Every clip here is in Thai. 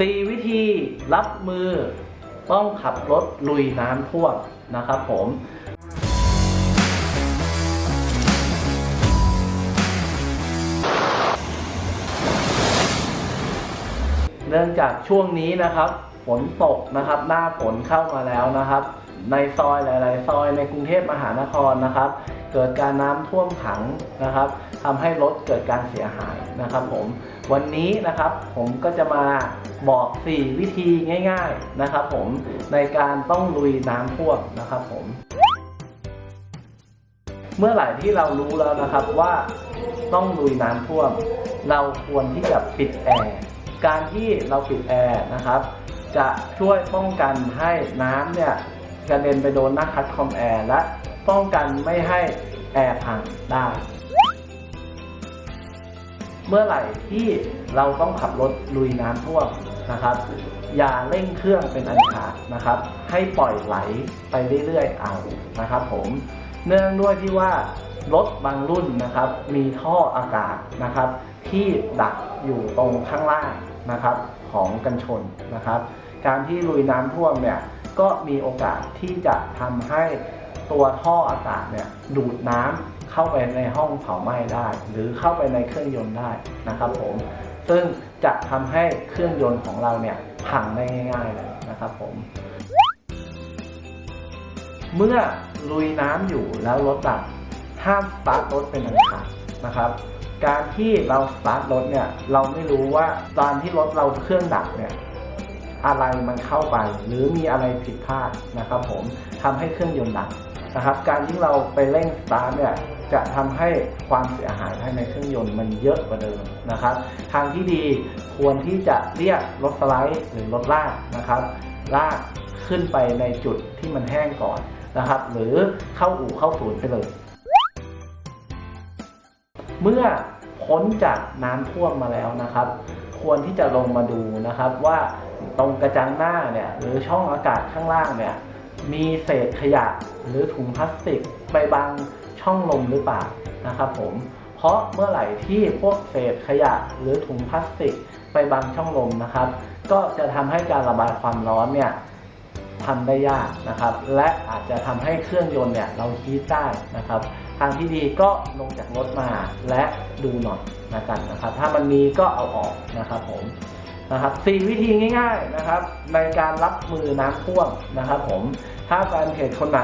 4 วิธีรับมือต้องขับรถลุยน้ำท่วมนะครับผมเนื่องจากช่วงนี้นะครับ ฝนตกนะครับ หน้าฝนเข้ามาแล้วนะครับ ในซอยหลาย ๆ ซอยในกรุงเทพมหานครนะครับ เกิดการน้ำท่วมขังนะครับทำให้รถเกิดการเสียหายนะครับ ผมวันนี้นะครับผมก็จะมาบอก 4 วิธีง่าย ๆนะครับ ผมในการต้องลุยน้ำท่วมนะครับผม เมื่อไหร่ที่เรารู้แล้วนะครับว่าต้องลุยน้ำท่วม เราควรที่จะปิดแอร์การที่เราปิดแอร์นะครับ จะช่วยป้องกันให้น้ำเนี่ย กระเด็นไปโดนหน้าคัดคอมแอร์และป้องกันไม่ให้แอร์พังได้ เมื่อไหร่ที่เราต้องขับรถลุยน้ำท่วมนะครับ อย่าเร่งเครื่องเป็นอันขาดนะครับ ให้ปล่อยไหลไปเรื่อยๆเอานะครับผมเนื่องด้วยที่ว่ารถบางรุ่นนะครับ มีท่ออากาศนะครับ ที่ดักอยู่ตรงข้างล่างนะครับ ของกันชนนะครับ การที่ลุยน้ำท่วมเนี่ย ก็มีโอกาสที่จะทำให้ตัวท่ออากาศเนี่ยดูดน้ำเข้าไปในห้องเผาไหม้ได้ หรือเข้าไปในเครื่องยนต์ได้นะครับผมซึ่งจะทำให้เครื่องยนต์ของเราเนี่ยพังได้ง่ายๆเลยนะครับผม เมื่อลุยน้ำอยู่แล้วรถดับห้ามสตาร์ทรถเป็นอันขาดนะครับการที่เราสตาร์ทรถเนี่ยเราไม่รู้ว่าตอนที่รถเราเครื่องดับเนี่ย อะไรมันเข้าไป หรือมีอะไรผิดพลาดนะครับผมทำให้เครื่องยนต์ดับนะครับ การที่เราไปเร่งสตาร์ทเนี่ยจะทำให้ความเสียหายภายในเครื่องยนต์มันเยอะกว่าเดิมนะครับ ทางที่ดีควรที่จะเรียกรถสไลด์หรือรถลากนะครับ ลากขึ้นไปในจุดที่มันแห้งก่อนนะครับ หรือเข้าอู่เข้าศูนย์ไปเลย เมื่อพ้นจากน้ำท่วมมาแล้วนะครับ ควรที่จะลงมาดูนะครับว่า ตรงกระจังหน้าเนี่ยหรือช่องอากาศข้างล่างเนี่ยมีเศษขยะหรือถุงพลาสติกไปบังช่องลมหรือเปล่านะครับผมเพราะเมื่อไหร่ที่พวกเศษขยะหรือถุงพลาสติกไปบังช่องลมนะครับ ก็จะทำให้การระบายความร้อนเนี่ยทำได้ยากนะครับ และอาจจะทำให้เครื่องยนต์เนี่ยเราฮีทได้นะครับ ทางที่ดีก็ลงจากรถมาและดูหน่อยนะครับนะครับ ถ้ามันมีก็เอาออกนะครับผม นะครับสี่วิธีง่าย ๆนะครับ ในการรับมือน้ำท่วมนะครับ ผมถ้าแฟนเพจคนไหน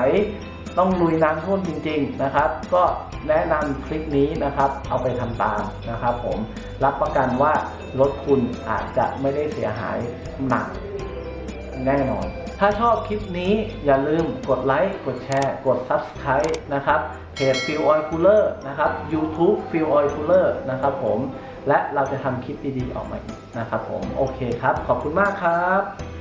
ต้องลุยน้ำท่วมจริง ๆนะครับ ก็แนะนำคลิปนี้นะครับ เอาไปทำตามนะครับ ผมรับประกันว่ารถคุณอาจจะไม่ได้เสียหายหนักแน่นอน ถ้าชอบคลิปนี้อย่าลืมกดไลค์ กดแชร์ กด Subscribe นะครับ เพจ f e e l Oil Cooler นะครับ YouTube f e e l Oil Cooler นะครับผม และเราจะทำคลิปดีๆออกมาอีกนะครับผมโอเคครับ ขอบคุณมากครับ